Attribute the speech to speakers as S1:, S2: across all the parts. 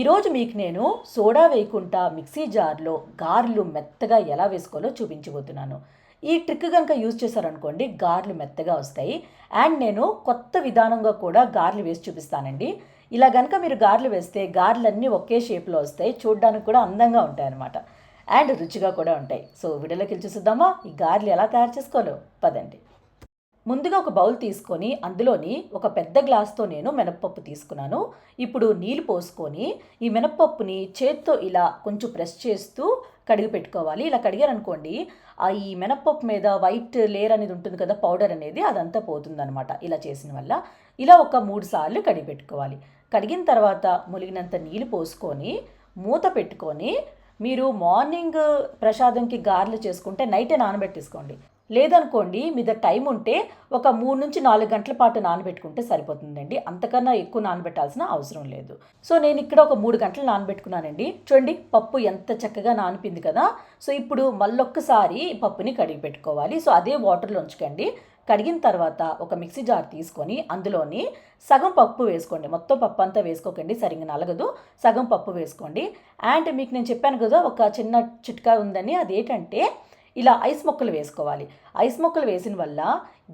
S1: ఈరోజు మీకు నేను సోడా వేయకుండా మిక్సీ జార్లో గార్లు మెత్తగా ఎలా వేసుకోవాలో చూపించబోతున్నాను. ఈ ట్రిక్ కనుక యూజ్ చేశారనుకోండి గార్లు మెత్తగా వస్తాయి. అండ్ నేను కొత్త విధానంగా కూడా గార్లు వేసి చూపిస్తానండి. ఇలా కనుక మీరు గార్లు వేస్తే గార్లన్నీ ఒకే షేప్లో వస్తాయి. చూడడానికి కూడా అందంగా ఉంటాయి అన్నమాట అండ్ రుచిగా కూడా ఉంటాయి. సో వీడియోలోకి వెళ్ళి చూసిద్దామా? ఈ గార్లు ఎలా తయారు చేసుకోవాలో? పదండి. ముందుగా ఒక బౌల్ తీసుకొని అందులోని ఒక పెద్ద గ్లాస్తో నేను మినప్పప్పు తీసుకున్నాను. ఇప్పుడు నీళ్ళు పోసుకొని ఈ మినప్పప్పుని చేత్తో ఇలా కొంచెం ప్రెస్ చేస్తూ కడిగి పెట్టుకోవాలి. ఇలా కడిగారనుకోండి ఆ ఈ మినప్పప్పు మీద వైట్ లేయర్ అనేది ఉంటుంది కదా పౌడర్ అనేది అదంతా పోతుందనమాట ఇలా చేసిన వల్ల. ఇలా ఒక మూడు సార్లు కడిగి పెట్టుకోవాలి. కడిగిన తర్వాత ములిగినంత నీళ్ళు పోసుకొని మూత పెట్టుకొని మీరు మార్నింగ్ ప్రసాదంకి గారెలు చేసుకుంటే నైటే నానబెట్టేసుకోండి. లేదనుకోండి మీ దగ్గర టైం ఉంటే ఒక మూడు నుంచి నాలుగు గంటల పాటు నానబెట్టుకుంటే సరిపోతుందండి. అంతకన్నా ఎక్కువ నానబెట్టాల్సిన అవసరం లేదు. సో నేను ఇక్కడ ఒక మూడు గంటలు నానబెట్టుకున్నానండి. చూడండి పప్పు ఎంత చక్కగా నానిపింది కదా. సో ఇప్పుడు మళ్ళొక్కసారి పప్పుని కడిగి పెట్టుకోవాలి. సో అదే వాటర్లో ఉంచుకోండి. కడిగిన తర్వాత ఒక మిక్సీ జార్ తీసుకొని అందులోని సగం పప్పు వేసుకోండి. మొత్తం పప్పు అంతా వేసుకోకండి సరిగ్గా నలగదు. సగం పప్పు వేసుకోండి. అండ్ మీకు నేను చెప్పాను కదా ఒక చిన్న చిట్కా ఉందని. అదేంటంటే ఇలా ఐస్ మొక్కలు వేసుకోవాలి. ఐస్ మొక్కలు వేసిన వల్ల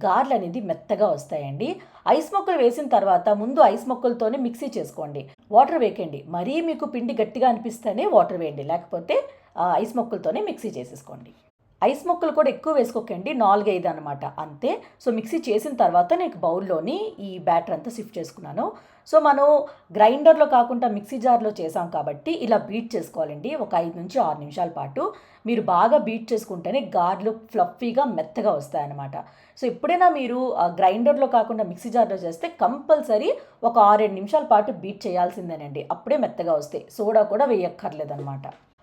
S1: గార్లు అనేది మెత్తగా వస్తాయండి. ఐస్ మొక్కలు వేసిన తర్వాత ముందు ఐస్ మొక్కలతోనే మిక్సీ చేసుకోండి. వాటర్ వేకండి మరీ మీకు పిండి గట్టిగా అనిపిస్తేనే వాటర్ వేయండి. లేకపోతే ఆ, ఐస్ మొక్కలతోనే మిక్సీ చేసేసుకోండి. ఐస్ ముక్కలు కూడా ఎక్కువ వేసుకోకండి నాలుగైదు అనమాట అంతే. సో మిక్సీ చేసిన తర్వాత నేను బౌల్లోని ఈ బ్యాటర్ అంతా షిఫ్ట్ చేసుకున్నాను. సో మనం గ్రైండర్లో కాకుండా మిక్సీ జార్లో చేసాం కాబట్టి ఇలా బీట్ చేసుకోవాలండి ఒక ఐదు నుంచి ఆరు నిమిషాల పాటు. మీరు బాగా బీట్ చేసుకుంటేనే గార్లు ఫ్లఫీగా మెత్తగా వస్తాయన్నమాట. సో ఎప్పుడైనా మీరు ఆ, గ్రైండర్లో కాకుండా మిక్సీ జార్లో చేస్తే కంపల్సరీ ఒక ఆరేడు నిమిషాల పాటు బీట్ చేయాల్సిందేనండి. అప్పుడే మెత్తగా వస్తాయి. సోడా కూడా వేయక్కర్లేదన్నమాట.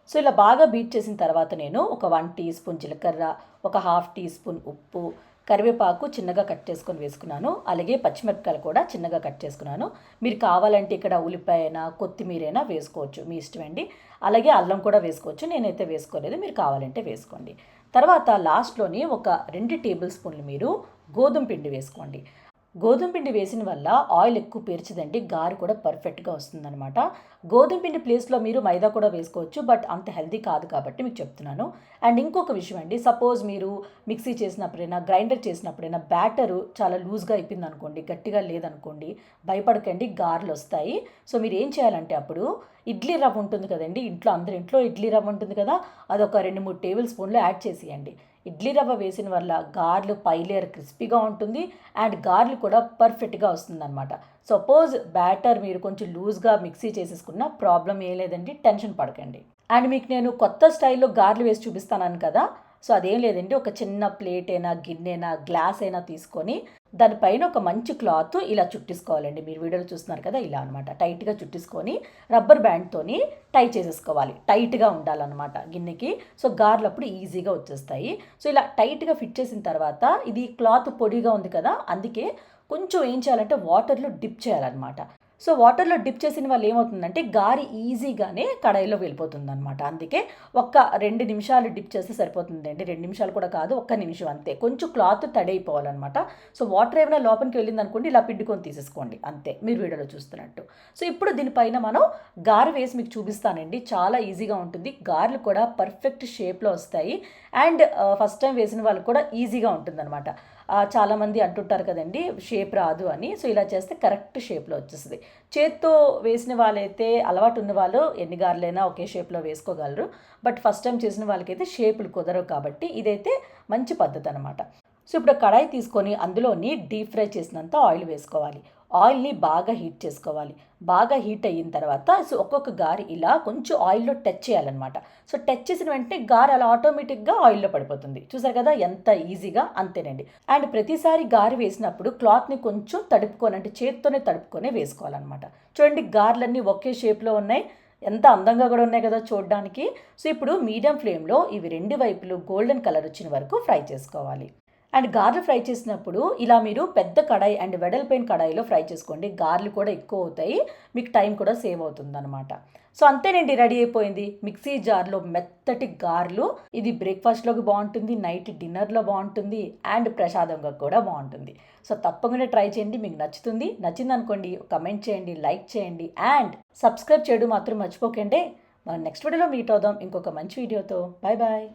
S1: సో ఇలా బాగా బీట్ చేసిన తర్వాత నేను ఒక వన్ టీ స్పూన్ జీలకర్ర ఒక హాఫ్ టీ స్పూన్ ఉప్పు కరివేపాకు చిన్నగా కట్ చేసుకొని వేసుకున్నాను. అలాగే పచ్చిమిరపకాయలు కూడా చిన్నగా కట్ చేసుకున్నాను. మీరు కావాలంటే ఇక్కడ ఉల్లిపాయ అయినా కొత్తిమీర అయినా వేసుకోవచ్చు మీ ఇష్టమండి అలాగే అల్లం కూడా వేసుకోవచ్చు. నేనైతే వేసుకోలేదు. మీరు కావాలంటే వేసుకోండి. తర్వాత లాస్ట్లోని ఒక రెండు టేబుల్ స్పూన్లు మీరు గోధుమ పిండి వేసుకోండి. గోధుమ పిండి వేసిన వల్ల ఆయిల్ ఎక్కువ పీర్చదండి గారు కూడా పర్ఫెక్ట్గా వస్తుందన్నమాట. గోధుమ పిండి ప్లేస్లో మీరు మైదా కూడా వేసుకోవచ్చు బట్ అంత హెల్దీ కాదు కాబట్టి మీకు చెప్తున్నాను. అండ్ ఇంకొక విషయం అండి సపోజ్ మీరు మిక్సీ చేసినప్పుడైనా గ్రైండర్ చేసినప్పుడైనా బ్యాటరు చాలా లూజ్గా అయిపోయింది అనుకోండి గట్టిగా లేదనుకోండి భయపడకండి గారెలు వస్తాయి. సో మీరు ఏం చేయాలంటే అప్పుడు ఇడ్లీ రవ్వ ఉంటుంది కదండి ఇంట్లో అందరి ఇంట్లో ఇడ్లీ రవ్వ ఉంటుంది కదా అదొక రెండు మూడు టేబుల్ స్పూన్లు యాడ్ చేసేయండి. ఇడ్లీ రవ్వ వేసిన వల్ల గార్లు పై లేయర్ క్రిస్పీగా ఉంటుంది అండ్ గార్లు కూడా పర్ఫెక్ట్గా వస్తుందన్నమాట. సపోజ్ బ్యాటర్ మీరు కొంచెం లూజ్గా మిక్సీ చేసేసుకున్న ప్రాబ్లం ఏం లేదండి టెన్షన్ పడకండి. అండ్ మీకు నేను కొత్త స్టైల్లో గార్లు వేసి చూపిస్తాను కదా సో అదేం లేదండి ఒక చిన్న ప్లేట్ అయినా గిన్నెనా గ్లాస్ అయినా తీసుకొని దానిపైన ఒక మంచి క్లాత్ ఇలా చుట్టేసుకోవాలండి. మీరు వీడియోలో చూస్తున్నారు కదా ఇలా అనమాట టైట్గా చుట్టేసుకొని రబ్బర్ బ్యాండ్తోని టై చేసేసుకోవాలి. టైట్గా ఉండాలన్నమాట గిన్నెకి. సో గార్లు అప్పుడు ఈజీగా వచ్చేస్తాయి. సో ఇలా టైట్గా ఫిట్ చేసిన తర్వాత ఇది క్లాత్ పొడిగా ఉంది కదా అందుకే కొంచెం ఏం చేయాలంటే వాటర్లో డిప్ చేయాలన్నమాట. సో వాటర్లో డిప్ చేసిన వాళ్ళు ఏమవుతుందంటే గారి ఈజీగానే కడాయిలో వెళ్ళిపోతుంది అనమాట అందుకే ఒక్క రెండు నిమిషాలు డిప్ చేస్తే సరిపోతుంది అండి. రెండు నిమిషాలు కూడా కాదు ఒక్క నిమిషం అంతే. కొంచెం క్లాత్ తడైపోవాలన్నమాట. సో వాటర్ ఏమైనా లోపలికి వెళ్ళింది అనుకోండి ఇలా పిండుకొని తీసేసుకోండి. అంతే. మీరు వీడియోలో చూస్తున్నట్టు. సో ఇప్పుడు దీనిపైన మనం గారు వేసి మీకు చూపిస్తానండి. చాలా ఈజీగా ఉంటుంది. గారెలు కూడా పర్ఫెక్ట్ షేప్లో వస్తాయి. అండ్ ఫస్ట్ టైం వేసిన వాళ్ళకి కూడా ఈజీగా ఉంటుందన్నమాట. చాలామంది అంటుంటారు కదండి షేప్ రాదు అని. సో ఇలా చేస్తే కరెక్ట్ షేప్లో వచ్చేస్తుంది. చేత్తో వేసిన వాళ్ళైతే అలవాటు ఉన్న వాళ్ళు ఎన్ని గారులైనా ఒకే షేప్లో వేసుకోగలరు. బట్ ఫస్ట్ టైం చేసిన వాళ్ళకైతే షేపులు కుదరవు కాబట్టి ఇదైతే మంచి పద్ధతి అనమాట సో ఇప్పుడు కడాయి తీసుకొని అందులోని డీప్ ఫ్రై చేసినంత ఆయిల్ వేసుకోవాలి. ఆయిల్ని బాగా హీట్ చేసుకోవాలి. బాగా హీట్ అయిన తర్వాత సో ఒక్కొక్క గారి ఇలా కొంచెం ఆయిల్లో టచ్ చేయాలన్నమాట. సో టచ్ చేసిన వెంటనే గారి అలా ఆటోమేటిక్గా ఆయిల్లో పడిపోతుంది. చూసారు కదా? ఎంత ఈజీగా అంతేనండి. అండ్ ప్రతిసారి గారి వేసినప్పుడు క్లాత్ని కొంచెం తడుపుకొని అంటే చేత్తోనే తడుపుకొనే వేసుకోవాలన్నమాట. చూడండి గార్లన్నీ ఒకే షేప్లో ఉన్నాయి. ఎంత అందంగా కూడా ఉన్నాయి కదా చూడడానికి. సో ఇప్పుడు మీడియం ఫ్లేమ్లో ఇవి రెండు వైపులు గోల్డెన్ కలర్ వచ్చిన వరకు ఫ్రై చేసుకోవాలి. అండ్ గార్లు ఫ్రై చేసినప్పుడు ఇలా మీరు పెద్ద కడాయి అండ్ వెడల్పైన కడాయిలో ఫ్రై చేసుకోండి. గార్లు కూడా ఎక్కువ అవుతాయి. మీకు టైం కూడా సేవ్ అవుతుంది అనమాట సో అంతేనండి. రెడీ అయిపోయింది. మిక్సీ జార్లో మెత్తటి గార్లు. ఇది బ్రేక్ఫాస్ట్లోకి బాగుంటుంది. నైట్ డిన్నర్లో బాగుంటుంది. అండ్ ప్రసాదంగా కూడా బాగుంటుంది. సో తప్పకుండా ట్రై చేయండి. మీకు నచ్చుతుంది. నచ్చింది అనుకోండి కమెంట్ చేయండి లైక్ చేయండి అండ్ సబ్స్క్రైబ్ చేయడం మాత్రం మర్చిపోకండి. మనం నెక్స్ట్ వీడియోలో మీట్ అవుదాం. ఇంకొక మంచి వీడియోతో. Bye bye